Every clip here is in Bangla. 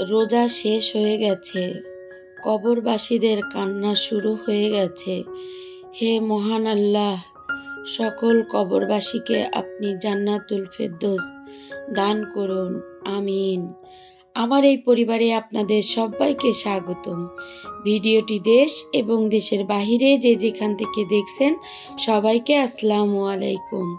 রোজা শেষ হয়ে গেছে। কবরবাসীদের কান্না শুরু হয়ে গেছে। হে মহান আল্লাহ, সকল কবরবাসীকে আপনি জান্নাতুল ফেরদৌস দান করুন। আমিন। আমার এই পরিবারে আপনাদের সবাইকে স্বাগতম। ভিডিওটি দেশ এবং দেশের বাহিরে যে যেখান থেকে দেখছেন সবাইকে আসসালামু আলাইকুম।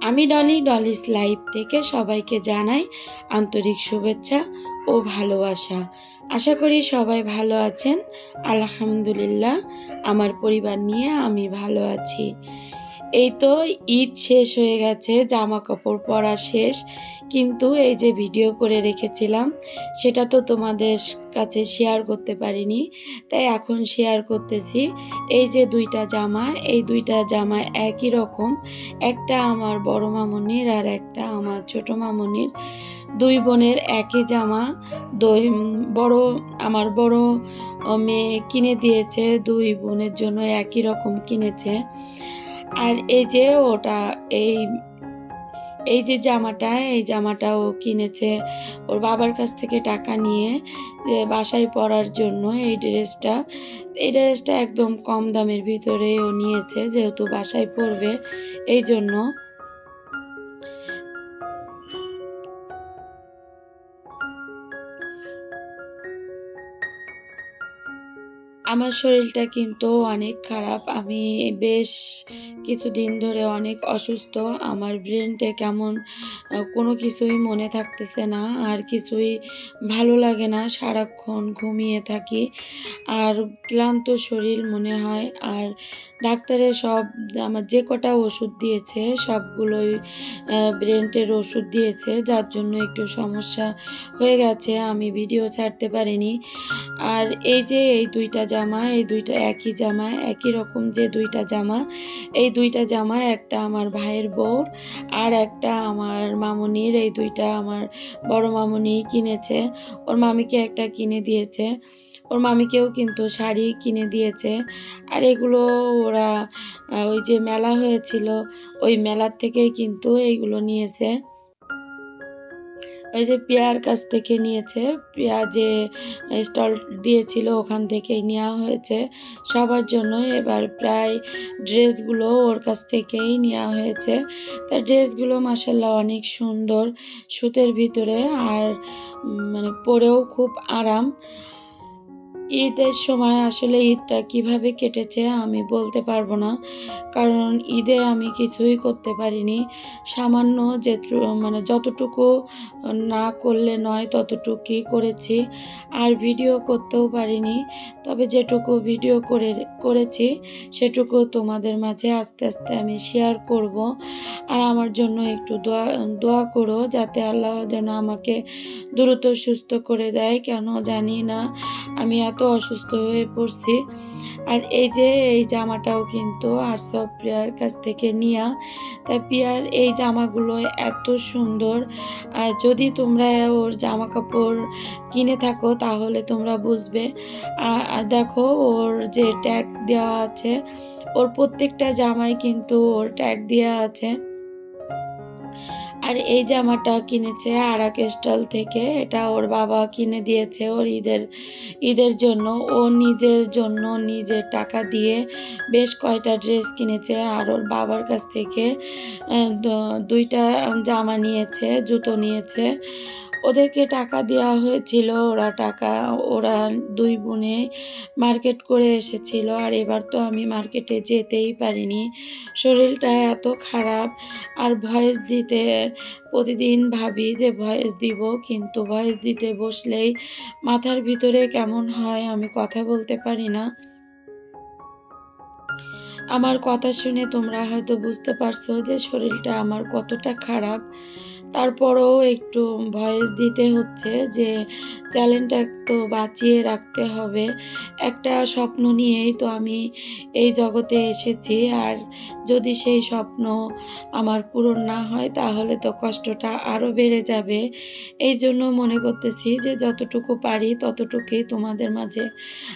আমি ডলি, ডলিস লাইভ থেকে সবাইকে জানাই আন্তরিক শুভেচ্ছা ও ভালোবাসা। আশা করি সবাই ভালো আছেন। আলহামদুলিল্লাহ, আমার পরিবার নিয়ে আমি ভালো আছি। এই তো ঈদ শেষ হয়ে গেছে জামা কাপড় পরা শেষ। কিন্তু এই যে ভিডিও করে রেখেছিলাম, সেটা তো তোমাদের কাছে শেয়ার করতে পারিনি। তাই এখন শেয়ার করতেছি। এই যে দুইটা জামা, এই দুইটা জামা একই রকম। একটা আমার বড় মামনির আর একটা আমার ছোট মামনির। দুই বোনের একই জামা, দুই বড়, আমার বড় মেয়ে কিনে দিয়েছে, দুই বোনের জন্য একই রকম কিনেছে। আর এই যে ওটা, এই এই যে জামাটা, এই জামাটা ও কিনেছে ওর বাবার কাছ থেকে টাকা নিয়ে যে বাসায় পরার জন্য এই ড্রেসটা। এই ড্রেসটা একদম কম দামের ভিতরে ও নিয়েছে, যেহেতু বাসায় পরবে, এই জন্য। আমার শরীরটা কিন্তু অনেক খারাপ। আমি বেশ কিছুদিন ধরে অনেক অসুস্থ। আমার ব্রেনটা কেমন কোনো কিছুই মনে থাকতেছে না। আর কিছুই ভালো লাগে না। সারাক্ষণ ঘুমিয়ে থাকি। আর ক্লান্ত শরীর মনে হয়। আর ডাক্তারে সব, আমার যে কটা ওষুধ দিয়েছে, সবগুলোই ব্রেনটের ওষুধ দিয়েছে। যার জন্য একটু সমস্যা হয়ে গেছে। আমি ভিডিও ছাড়তে পারিনি। আর এই যে, এই দুইটা জামা এই দুইটা একই জামা, একই রকম যে দুইটা জামা, এই দুইটা জামা, একটা আমার ভাইয়ের বউর আর একটা আমার মামুনির। এই দুইটা আমার বড় মামুনি কিনেছে। ওর মামিকে একটা কিনে দিয়েছে। ওর মামিকেও কিন্তু শাড়ি কিনে দিয়েছে। আর এগুলো ওরা ওই যে মেলা হয়েছিল, ওই মেলার থেকেই কিন্তু এইগুলো নিয়েছে। ওই যে পেয়ার কাছ থেকে নিয়েছে পেয়া যে স্টল দিয়েছিল ওখান থেকেই নেওয়া হয়েছে। সবার জন্য এবার প্রায় ড্রেসগুলো ওর কাছ থেকেই নেওয়া হয়েছে। তার ড্রেসগুলো মাসাল্লাহ অনেক সুন্দর, সুতের ভিতরে আর মানে পরেও খুব আরাম। ঈদের সময় আসলে ঈদটা কীভাবে কেটেছে আমি বলতে পারব না। কারণ ঈদে আমি কিছুই করতে পারিনি। সামান্য যে মানে যতটুকু না করলে নয় ততটুকুই করেছি। আর ভিডিও করতেও পারিনি। তবে যেটুকু ভিডিও করে, করেছি সেটুকু তোমাদের মাঝে আস্তে আস্তে আমি শেয়ার করব। আর আমার জন্য একটু দোয়া দোয়া করো যাতে আল্লাহ যেন আমাকে দ্রুত সুস্থ করে দেয়। কেন জানি না। আমি অসুস্থ হয়ে পড়ছি। আর এই যে, এই জামাটাও কিন্তু আরসব প্রিয়ার কাছ থেকে নিয়া, তাই প্রিয়ার এই জামাগুলো এত সুন্দর। আর যদি তোমরা ওর জামা কাপড় কিনে থাকো, তাহলে তোমরা বুঝবে। আর দেখো ওর যে ট্যাগ দেওয়া আছে, ওর প্রত্যেকটা জামাই কিন্তু ওর ট্যাগ দেওয়া আছে। আর এই জামাটা কিনেছে আরাক স্টল থেকে। এটা ওর বাবা কিনে দিয়েছে ওর ঈদের ঈদের জন্য। ও নিজের জন্য নিজের টাকা দিয়ে বেশ কয়টা ড্রেস কিনেছে। আর ওর বাবার কাছ থেকে দুইটা জামা নিয়েছে, জুতো নিয়েছে। ওদেরকে টাকা দেওয়া হয়েছিল, ওরা টাকা, ওরা দুই বোনে মার্কেট করে এসেছিল, আর এবার তো আমি মার্কেটে যেতেই পারিনি। শরীরটা এত খারাপ, আর ভয়েস দিতে, প্রতিদিন ভাবি যে ভয়েস দিব, কিন্তু ভয়েস দিতে বসলেই মাথার ভিতরে কেমন হয় আমি কথা বলতে পারি না। আমার কথা শুনে তোমরা হয়তো বুঝতে পারছ যে শরীরটা আমার কতটা খারাপ। তারপরেও একটু ভয়েস দিতে হচ্ছে যে চ্যালেঞ্জটা তো বাঁচিয়ে রাখতে হবে। একটা স্বপ্ন নিয়েই তো আমি এই জগতে এসেছি। আর যদি সেই স্বপ্ন আমার পূরণ না হয়, তাহলে তো কষ্টটা আরও বেড়ে যাবে। এই জন্য মনে করতেছি যে যতটুকু পারি ততটুকুই তোমাদের মাঝে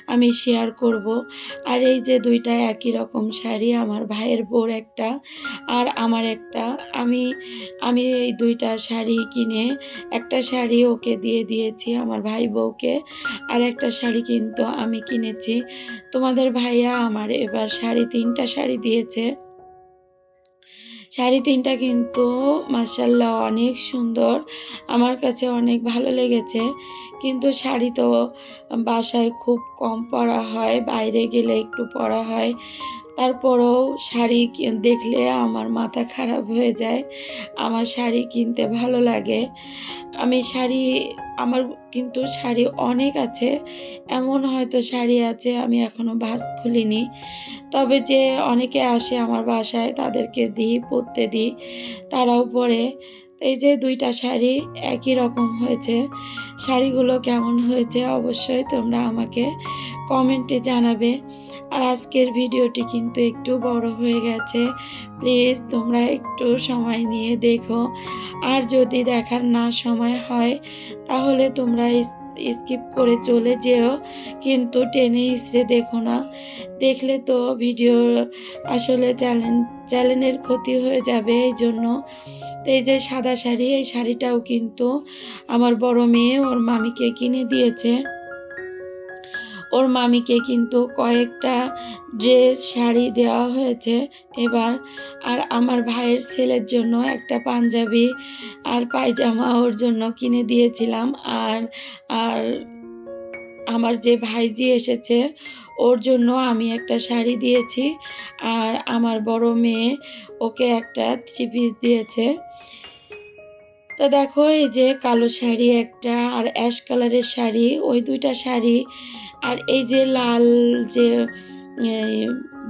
আমি শেয়ার করব। আর এই যে দুইটা একই রকম শাড়ি, আমার ভাইয়ের বোর একটা আর আমার একটা, আমি আমি এই দুইটা শাড়ি কিনে একটা শাড়ি ওকে দিয়ে দিয়েছি আমার ভাই বউকে। আর একটা শাড়ি কিন্তু আমি কিনেছি। তোমাদের ভাইয়া আমার এবার শাড়ি তিনটা শাড়ি দিয়েছে। শাড়ি তিনটা কিন্তু মার্শাল্লাহ অনেক সুন্দর। আমার কাছে অনেক ভালো লেগেছে। কিন্তু শাড়ি তো বাসায় খুব কম পরা হয়, বাইরে গেলে একটু পরা হয়। তারপরেও শাড়ি দেখলে আমার মাথা খারাপ হয়ে যায়, আমার শাড়ি কিনতে ভালো লাগে। আমি শাড়ি, আমার কিন্তু শাড়ি অনেক আছে, এমন হয়তো শাড়ি আছে আমি এখনও ভাস খুলিনি। তবে যে অনেকে আসে আমার বাসায়, তাদেরকে দিই, পরতে দিই, তারাও পরে। এই যে দুইটা শাড়ি একই রকম হয়েছে। শাড়িগুলো কেমন হয়েছে অবশ্যই তোমরা আমাকে কমেন্টে জানাবে। আর আজকের ভিডিওটি কিন্তু একটু বড় হয়ে গেছে। প্লিজ তোমরা একটু সময় নিয়ে দেখো। আর যদি দেখার না সময় হয়, তাহলে তোমরা স্কিপ করে চলে যেও। কিন্তু টেনে ইসরে দেখো না। দেখলে তো ভিডিও আসলে চ্যানেল চ্যানেলের ক্ষতি হয়ে যাবে এই জন্য তো এই যে সাদা শাড়ি, এই শাড়িটাও কিন্তু আমার বড় মেয়ে, ওর মামিকে কিনে দিয়েছে। ওর মামিকে কিন্তু কয়েকটা ড্রেস শাড়ি দেওয়া হয়েছে। এবার আর আমার ভাইয়ের ছেলের জন্য একটা পাঞ্জাবি আর পায়জামা ওর জন্য কিনে দিয়েছিলাম। আর আর আমার যে ভাইজি এসেছে, ওর জন্য আমি একটা শাড়ি দিয়েছি। আর আমার বড় মেয়ে ওকে একটা থ্রি পিস দিয়েছে। তো দেখো, এই যে কালো শাড়ি একটা আর অ্যাশ কালারের শাড়ি, ওই দুইটা শাড়ি। আর এই যে লাল যে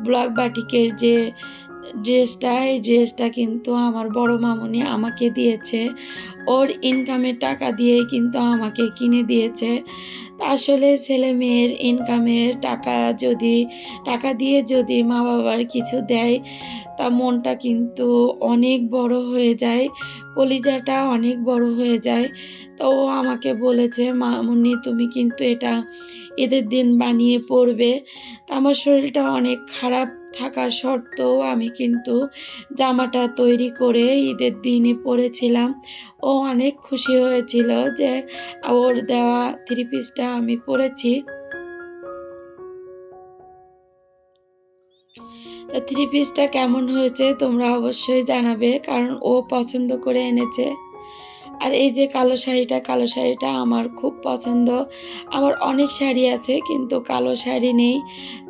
ব্লক বাটিকের যে ড্রেসটা এই ড্রেসটা কিন্তু আমার বড় মামুনি আমাকে দিয়েছে। ওর ইনকামের টাকা দিয়ে কিন্তু আমাকে কিনে দিয়েছে। আসলে ছেলে মেয়ের ইনকামের টাকা যদি, টাকা দিয়ে যদি মা বাবার কিছু দেয়, তা মনটা কিন্তু অনেক বড় হয়ে যায়, কলিজাটা অনেক বড় হয়ে যায়। তো ও আমাকে বলেছে, মামুনি, তুমি কিন্তু এটা ঈদের দিন বানিয়ে পড়বে। তা আমার শরীরটা অনেক খারাপ থাকা সত্ত্বেও আমি কিন্তু জামাটা তৈরি করে ঈদের দিনই পরেছিলাম। ও অনেক খুশি হয়েছিল যে ওর দেওয়া থ্রি পিসটা আমি পরেছি। থ্রি পিসটা কেমন হয়েছে তোমরা অবশ্যই জানাবে, কারণ ও পছন্দ করে এনেছে। আর এই যে কালো শাড়িটা কালো শাড়িটা আমার খুব পছন্দ। আমার অনেক শাড়ি আছে, কিন্তু কালো শাড়ি নেই।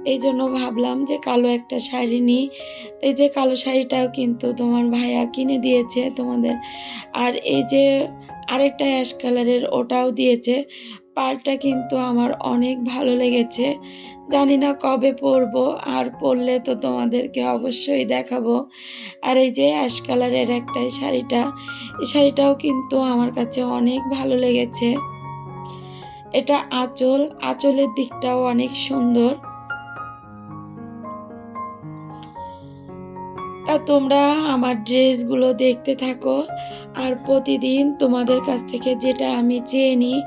এই জন্য ভাবলাম যে কালো একটা শাড়ি নিই। এই যে কালো শাড়িটাও কিন্তু তোমার ভাইয়া কিনে দিয়েছে তোমাদের। আর এই যে আরেকটা অ্যাশ কালারের ওটাও দিয়েছে। পাড়টা কিন্তু আমার অনেক ভালো লেগেছে। জানি না কবে পরব আর পরলে তো তোমাদেরকে অবশ্যই দেখাবো। আর এই যে অ্যাশ কালারের একটা শাড়িটা, এই শাড়িটাও কিন্তু আমার কাছে অনেক ভালো লেগেছে। এটা আঁচল, আঁচলের দিকটাও অনেক সুন্দর। তা তোমরা আমার ড্রেসগুলো দেখতে থাকো। আর প্রতিদিন তোমাদের কাছ থেকে যেটা আমি চেয়ে নিই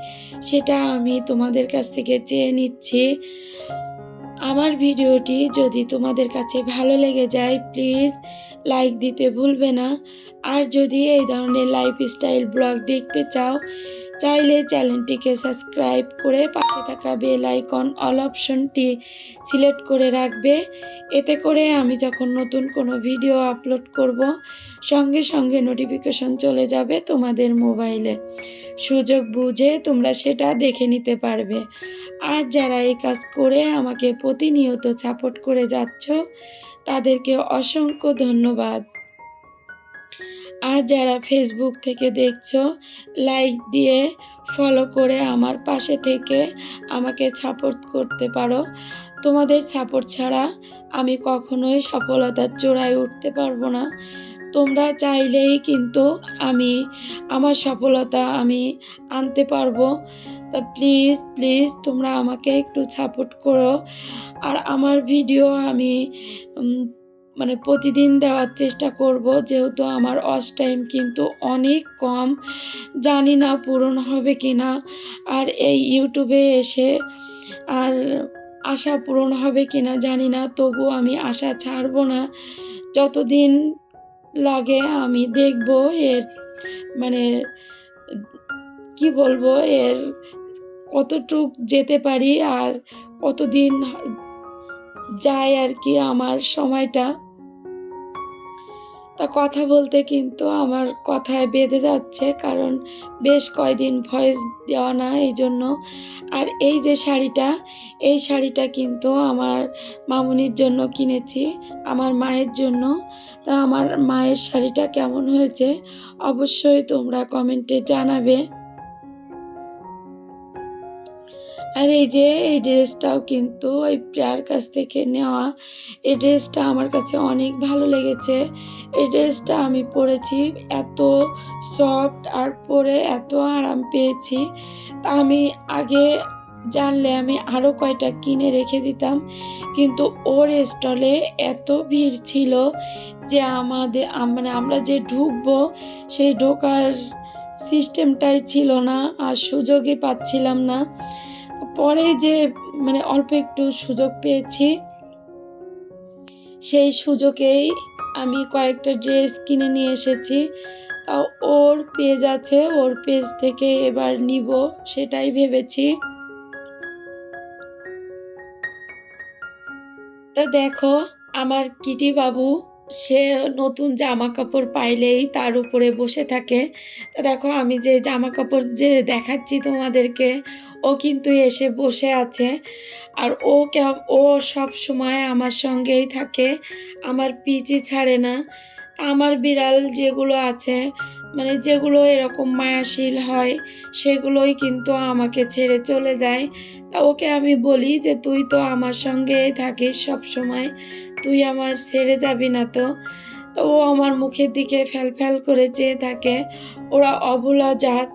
সেটা আমি তোমাদের কাছ থেকে চেয়ে নিচ্ছি। আমার ভিডিওটি যদি তোমাদের কাছে ভালো লেগে যায়, প্লিজ লাইক দিতে ভুলবে না। আর যদি এই ধরনের লাইফস্টাইল ব্লগ দেখতে চাও, চাইলে চ্যানেলটিকে সাবস্ক্রাইব করে পাশে থাকা বেল আইকন অল অপশনটি সিলেক্ট করে রাখবে। এতে করে আমি যখন নতুন কোনো ভিডিও আপলোড করব, সঙ্গে সঙ্গে নোটিফিকেশন চলে যাবে তোমাদের মোবাইলে সুযোগ বুঝে তোমরা সেটা দেখে নিতে পারবে। আর যারা এই কাজ করে আমাকে প্রতিনিয়ত সাপোর্ট করে যাচ্ছ তাদেরকে অসংখ্য ধন্যবাদ। আর যারা ফেসবুক থেকে দেখছ লাইক দিয়ে ফলো করে আমার পাশে থেকে আমাকে সাপোর্ট করতে পারো। তোমাদের সাপোর্ট ছাড়া আমি কখনোই সফলতার চূড়ায় উঠতে পারব না। তোমরা চাইলেই কিন্তু আমি, আমার সফলতা আমি আনতে পারব। তা প্লিজ প্লিজ তোমরা আমাকে একটু সাপোর্ট করো। আর আমার ভিডিও আমি মানে প্রতিদিন দেওয়ার চেষ্টা করব। যেহেতু আমার অস টাইম কিন্তু অনেক কম, জানি না পূরণ হবে কি না আর এই ইউটিউবে এসে আর আশা পূরণ হবে কি না জানি না তবু আমি আশা ছাড়বো না। যতদিন লাগে, আমি দেখব এর মানে কি বলব, এর কতটুক যেতে পারি আর কতদিন যায় আর কি আমার সময়টা। তা কথা বলতে কিন্তু আমার কথায় বেঁধে যাচ্ছে, কারণ বেশ কয়দিন ভয়েস দেওয়া না এই জন্য। আর এই যে শাড়িটা, এই শাড়িটা কিন্তু আমার মামুনির জন্য কিনেছি, আমার মায়ের জন্য। তা আমার মায়ের শাড়িটা কেমন হয়েছে, অবশ্যই তোমরা কমেন্টে জানাবে। আর এই যে এই ড্রেসটাও কিন্তু ওই প্রিয়ার কাছ থেকে নেওয়া। এই ড্রেসটা আমার কাছে অনেক ভালো লেগেছে। এই ড্রেসটা আমি পরেছি এত সফট আর পরে এত আরাম পেয়েছি। তা আমি আগে জানলে আমি আরও কয়টা কিনে রেখে দিতাম। কিন্তু ওর স্টলে এত ভিড় ছিল যে আমাদের মানে আমরা যে ঢুকবো সেই ঢোকার সিস্টেমটাই ছিল না আর সুযোগই পাচ্ছিলাম না। পরে যে মানে অল্প একটু সুযোগ পেয়েছি, সেই সুযোগেই আমি কয়েকটা ড্রেস কিনে নিয়ে এসেছি। ওর পেজ আছে, ওর পেজ থেকে এবার নিব, সেটাই ভেবেছি। তা দেখো, আমার কিটি বাবু সে নতুন জামা কাপড় পাইলেই তার উপরে বসে থাকে। তা দেখো, আমি যে জামা কাপড় যে দেখাচ্ছি তোমাদেরকে, ও কিন্তু এসে বসে আছে। আর ও ও সব সময় আমার সঙ্গেই থাকে। আমার পিচি ছাড়ে না। আমার বিড়াল যেগুলো আছে মানে যেগুলো এরকম মায়াশীল হয়, সেগুলোই কিন্তু আমাকে ছেড়ে চলে যায়। তা ওকে আমি বলি যে, তুই তো আমার সঙ্গে থাকিস সব সময় তুই আমার ছেড়ে যাবি না তো? তো ও আমার মুখের দিকে ফ্যাল ফ্যাল করে চেয়ে থাকে। ওরা অবলা জাত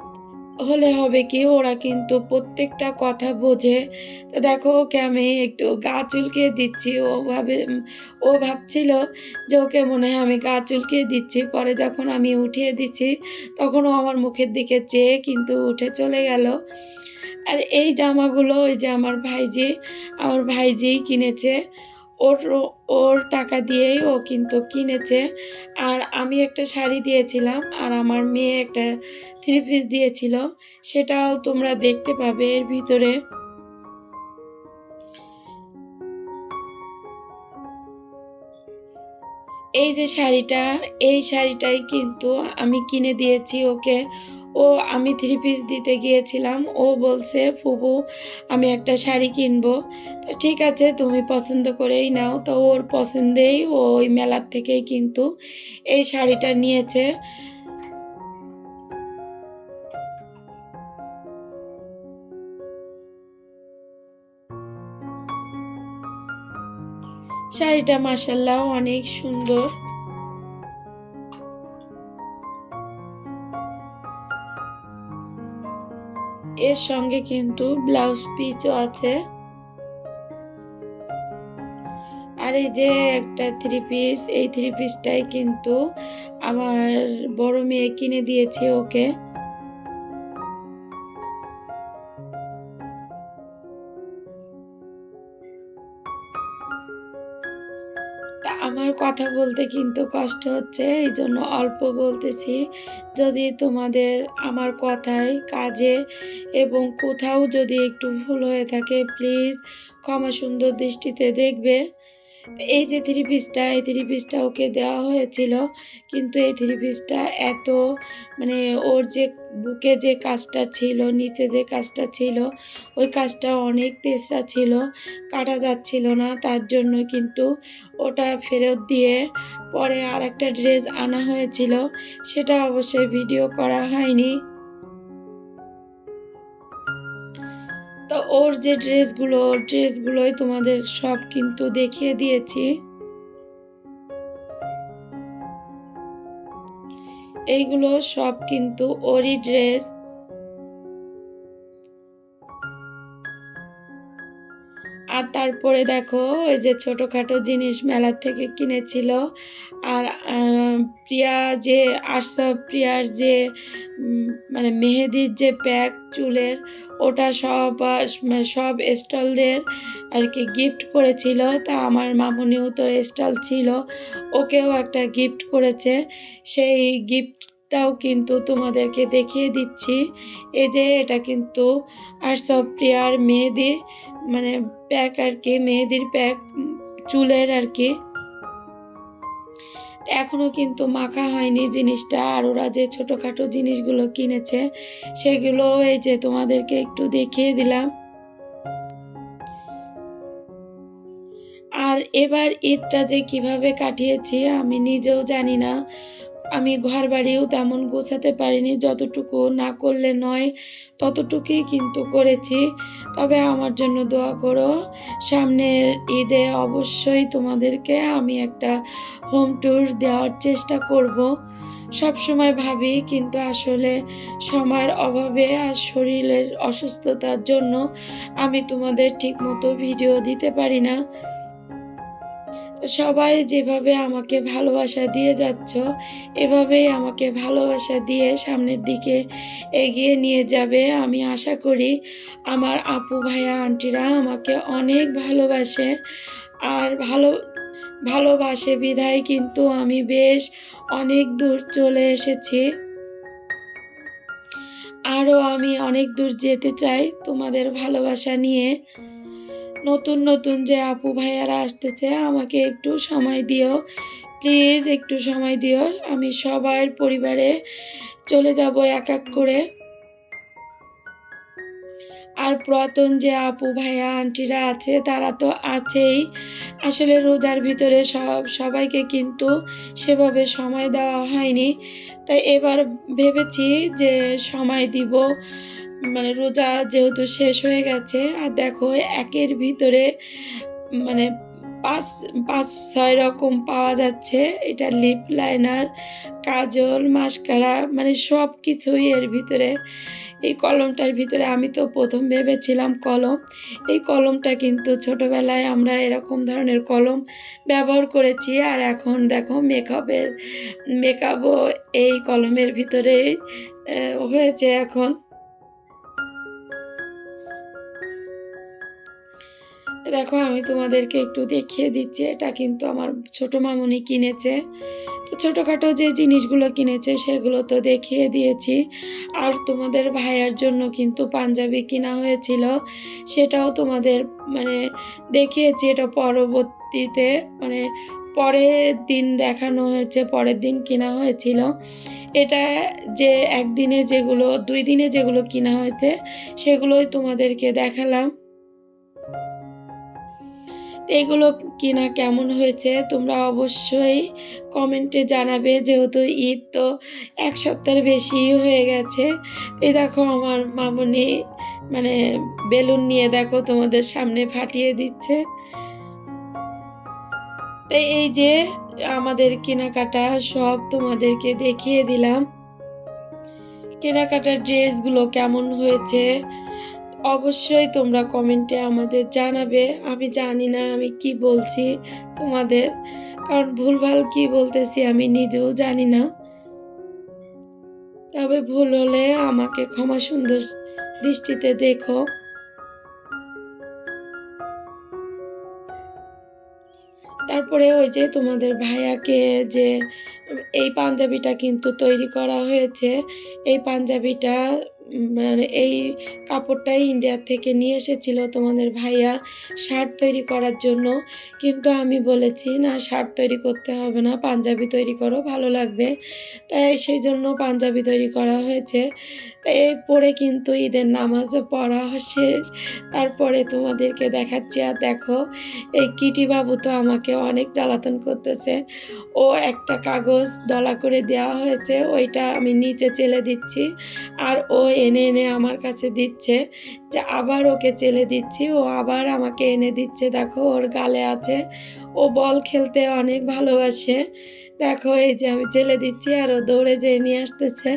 হলে হবে কি? ওরা কিন্তু প্রত্যেকটা কথা বোঝে। তো দেখো, ওকে আমি একটু গা চুলকে দিচ্ছি। ও ভাবে, ও ভাবছিল যে ওকে মনে হয় আমি গা চুলকে দিচ্ছি। পরে যখন আমি উঠিয়ে দিচ্ছি, তখন ও আমার মুখের দিকে চেয়ে কিন্তু উঠে চলে গেল। আর এই জামাগুলো ওই যে আমার ভাইজি আমার ভাইজি কিনেছে। ওর ওর টাকা দিয়েই ও কিন্তু কিনেছে। আর আমি একটা শাড়ি দিয়েছিলাম, আর আমার মেয়ে একটা থ্রি পিস দিয়েছিল। সেটাও তোমরা দেখতে পাবে এর ভিতরে। এই যে শাড়িটা, এই শাড়িটাই কিন্তু আমি কিনে দিয়েছি ওকে। ও আমি থ্রি পিস দিতে গিয়েছিলাম। ও বলছে ফুবু আমি একটা শাড়ি কিনবো। তো ঠিক আছে, তুমি পছন্দ করেই নাও। তো ওর পছন্দেই ও ওই মেলার থেকেই কিন্তু এই শাড়িটা নিয়েছে। শাড়িটা মাসাল্লাহ অনেক সুন্দর। এর সঙ্গে কিন্তু ব্লাউজ পিচও আছে। আর এই যে একটা থ্রি পিস এই থ্রি পিসটাই কিন্তু আমার বড় মেয়ে কিনে দিয়েছে ওকে। আমার কথা বলতে কিন্তু কষ্ট হচ্ছে এই জন্য অল্প বলতেছি। যদি তোমাদের আমার কথায় কাজে এবং কোথাও যদি একটু ভুল হয়ে থাকে প্লিজ ক্ষমা সুন্দর দৃষ্টিতে দেখবে। এই যে থ্রি পিসটা এই থ্রি পিসটা ওকে দেওয়া হয়েছিল। কিন্তু এই থ্রি পিসটা এত মানে ওর যে বুকে যে কাজটা ছিল, নিচে যে কাজটা ছিল, ওই কাজটা অনেক তেসরা ছিল, কাটা যাচ্ছিল না। তার জন্য কিন্তু ওটা ফেরত দিয়ে পরে আর একটা ড্রেস আনা হয়েছিল। সেটা অবশ্যই ভিডিও করা হয়নি। তো ওর যে ড্রেসগুলো, ওর ড্রেসগুলোই তোমাদের সব কিন্তু দেখিয়ে দিয়েছি। এইগুলো সব কিন্তু ওরই ড্রেস। আর তারপরে দেখো, ওই যে ছোটোখাটো জিনিস মেলার থেকে কিনেছিল। আর প্রিয়া যে আরসব প্রিয়ার যে মানে মেহেদির যে প্যাক, চুলের, ওটা সব মানে সব স্টলদের আর কি গিফট করেছিল। তা আমার মামুনিও তো স্টল ছিল, ওকেও একটা গিফট করেছে। সেই গিফট ঈদটাও কিন্তু তোমাদেরকে দেখিয়ে দিচ্ছি। এই যে এটা কিন্তু আরসব প্রিয়ার মেহেদি মানে প্যাক আর কি, মেহেদির প্যাক চুলের আর কি। এখনও কিন্তু মাখা হয়নি জিনিসটা আর ওরা যে ছোটোখাটো জিনিসগুলো কিনেছে, সেগুলো এই যে তোমাদেরকে একটু দেখিয়ে দিলাম। আর এবার ঈদটা যে কীভাবে কাটিয়েছি আমি নিজেও জানি না। আমি ঘর বাড়িও তেমন গোছাতে পারিনি, যতটুকু না করলে নয়, ততটুকুই কিন্তু করেছি। তবে আমার জন্য দোয়া করো, সামনের ঈদে অবশ্যই তোমাদেরকে আমি একটা হোম ট্যুর দেওয়ার চেষ্টা করব। সব সময় ভাবি, কিন্তু আসলে সময়ের অভাবে আর শরীরের অসুস্থতার জন্য আমি তোমাদের ঠিকমতো ভিডিও দিতে পারি না। সবাই যেভাবে আমাকে ভালোবাসা দিয়ে যাচ্ছ, এভাবেই আমাকে ভালোবাসা দিয়ে সামনের দিকে এগিয়ে নিয়ে যাবে। আমি আশা করি আমার আপু ভাইয়া, আন্টিরা আমাকে অনেক ভালোবাসে আর ভালো, ভালোবাসে বিধায় কিন্তু আমি বেশ অনেক দূর চলে এসেছি। আরও আমি অনেক দূর যেতে চাই তোমাদের ভালোবাসা নিয়ে। নতুন নতুন যে আপু ভাইয়ারা আসতেছে, আমাকে একটু সময় দিও। প্লিজ একটু সময় দিও। আমি সবার পরিবারে চলে যাব এক এক করে। আর পুরাতন যে আপু ভাইয়া, আন্টিরা আছে, তারা তো আছেই। আসলে রোজার ভিতরে সব, সবাইকে কিন্তু সেভাবে সময় দেওয়া হয়নি। তাই এবার ভেবেছি যে সময় দিব। মানে রোজা যেহেতু শেষ হয়ে গেছে আর দেখো একের ভিতরে মানে পাঁচ পাঁচ ছয় রকম পাওয়া যাচ্ছে। এটা লিপ লাইনার কাজল মাস্কারা মানে সব কিছুই এর ভিতরে। এই কলমটার ভিতরে আমি তো প্রথম ভেবেছিলাম কলম। এই কলমটা কিন্তু ছোটোবেলায় আমরা এরকম ধরনের কলম ব্যবহার করেছি আর এখন দেখো মেকআপের মেকআপও এই কলমের ভিতরেই আহ, হয়েছে এখন। দেখো, আমি তোমাদেরকে একটু দেখিয়ে দিচ্ছি। এটা কিন্তু আমার ছোট মামুনি কিনেছে। তো ছোটোখাটো যে জিনিসগুলো কিনেছে, সেগুলো তো দেখিয়ে দিয়েছি। আর তোমাদের ভাইয়ার জন্য কিন্তু পাঞ্জাবি কিনা হয়েছিল, সেটাও তোমাদের মানে দেখিয়েছি। এটা পরবর্তীতে মানে পরের দিন দেখানো হয়েছে, পরের দিন কিনা হয়েছিল। এটা যে একদিনে যেগুলো, দুই দিনে যেগুলো কিনা হয়েছে, সেগুলোই তোমাদেরকে দেখালাম। তো এগুলো কিনা কেমন হয়েছে তোমরা অবশ্যই কমেন্টে জানাবে, যেহেতু ঈদ তো এক সপ্তাহের বেশি হয়ে গেছে। এই দেখো আমার মামনি মানে বেলুন নিয়ে দেখো তোমাদের সামনে ফাটিয়ে দিচ্ছে। তো এই যে আমাদের কেনাকাটা সব তোমাদেরকে দেখিয়ে দিলাম। কেনাকাটার ড্রেসগুলো কেমন হয়েছে? অবশ্যই তোমরা কমেন্টে আমাদের জানাবে। আমি জানি না আমি কি বলছি তোমাদের, কারণ ভুলভাল কি বলতেছি আমি নিজেও জানি না। তবে ভুল হলে আমাকে ক্ষমা সুন্দর দৃষ্টিতে দেখো। তারপরে ওই যে তোমাদের ভাইয়াকে যে এই পাঞ্জাবিটা কিন্তু তৈরি করা হয়েছে, এই পাঞ্জাবিটা এই কাপড়টাই ইন্ডিয়া থেকে নিয়ে এসেছিল তোমাদের ভাইয়া শার্ট তৈরি করার জন্য। কিন্তু আমি বলেছি, না, শার্ট তৈরি করতে হবে না, পাঞ্জাবি তৈরি করো, ভালো লাগবে। তাই সেই জন্য পাঞ্জাবি তৈরি করা হয়েছে। তাই পরে কিন্তু ঈদের নামাজ পড়া শেষ। তারপরে তোমাদেরকে দেখাচ্ছি, আর দেখো, এই কিটি বাবু তো আমাকে অনেক জ্বালাতন করতেছে। ও একটা কাগজ দলা করে দেওয়া হয়েছে, ওইটা আমি নিচে চেলে দিচ্ছি। আর ও এনে এনে আমার কাছে দিচ্ছে যে আবার ওকে চেলে দিচ্ছি। ও আবার আমাকে এনে দিচ্ছে। দেখো, ওর গালে আছে। ও বল খেলতে অনেক ভালোবাসে। দেখো, এই যে আমি চেলে দিচ্ছি আর ও দৌড়ে যে নিয়ে আসতেছে।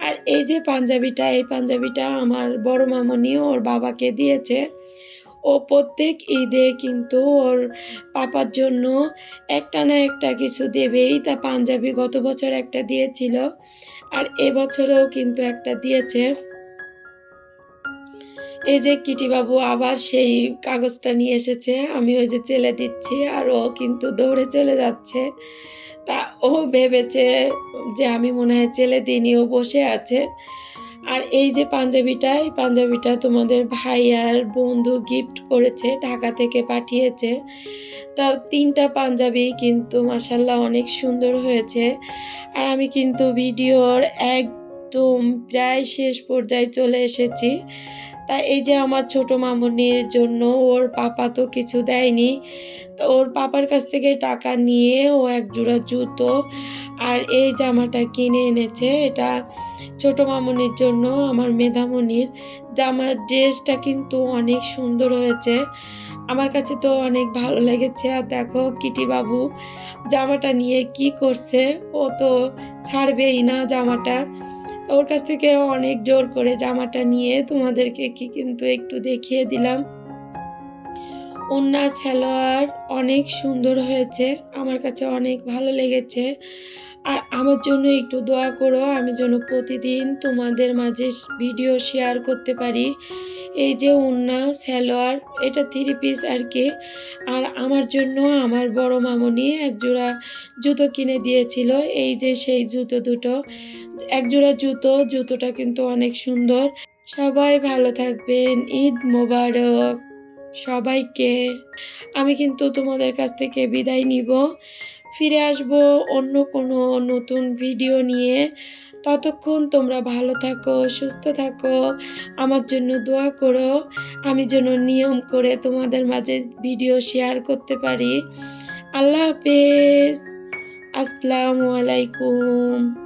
আর এই যে পাঞ্জাবিটা, এই পাঞ্জাবিটা আমার বড় মামনি ওর বাবাকে দিয়েছে। ও প্রত্যেক ঈদে কিন্তু ওর পাপার জন্য একটা না একটা কিছু দেবেই। তা পাঞ্জাবি গত বছর একটা দিয়েছিল আর এবছরেও কিন্তু একটা দিয়েছে। এই যে কিটিবাবু আবার সেই কাগজটা নিয়ে এসেছে, আমি ওই যে চেলে দিচ্ছি আর ও কিন্তু দৌড়ে চলে যাচ্ছে। তা ও ভেবেছে যে আমি মনে হয় চেলে দিইনি, ও বসে আছে। আর এই যে পাঞ্জাবিটা এই পাঞ্জাবিটা তোমাদের ভাই আর বন্ধু গিফট করেছে, ঢাকা থেকে পাঠিয়েছে। তা তিনটা পাঞ্জাবি কিন্তু মাসাল্লাহ অনেক সুন্দর হয়েছে। আর আমি কিন্তু ভিডিওর একদম প্রায় শেষ পর্যায়ে চলে এসেছি। তা এই যে আমার ছোট মামুনির জন্য ওর পাপা তো কিছু দেয়নি। তো ওর পাপার কাছ থেকে টাকা নিয়ে ও এক জোড়া জুতো আর এই জামাটা কিনে এনেছে। এটা ছোট মামুনির জন্য, আমার মেধামণির। জামার ড্রেসটা কিন্তু অনেক সুন্দর হয়েছে। আমার কাছে তো অনেক ভালো লেগেছে। আর দেখো কিটি বাবু জামাটা নিয়ে কি করছে? ও তো ছাড়বেই না জামাটা। ওর কাছ থেকে অনেক জোর করে জামাটা নিয়ে তোমাদেরকে কি কিন্তু একটু দেখিয়ে দিলাম। উন্না সালোয়ার অনেক সুন্দর হয়েছে। আমার কাছে অনেক ভালো লেগেছে। আর আমার জন্য একটু দোয়া করো, আমি যেন প্রতিদিন তোমাদের মাঝে ভিডিও শেয়ার করতে পারি। এই যে উন্না সালোয়ার এটা থ্রি পিস আর কি। আর আমার জন্য আমার বড় মামনি এক জোড়া জুতো কিনে দিয়েছিল। এই যে সেই জুতো দুটো। এক জোড়া জুতো, জুতোটা কিন্তু অনেক সুন্দর। সবাই ভালো থাকবেন। ঈদ মোবারক। সবাইকে। আমি কিন্তু তোমাদের কাছ থেকে বিদায় নিব। ফিরে আসব অন্য কোনো নতুন ভিডিও নিয়ে। ততক্ষণ তোমরা ভালো থাকো, সুস্থ থাকো। আমার জন্য দোয়া করো। আমি যেন নিয়ম করে তোমাদের মাঝে ভিডিও শেয়ার করতে পারি। আল্লাহ হাফেজ। আসসালামু আলাইকুম।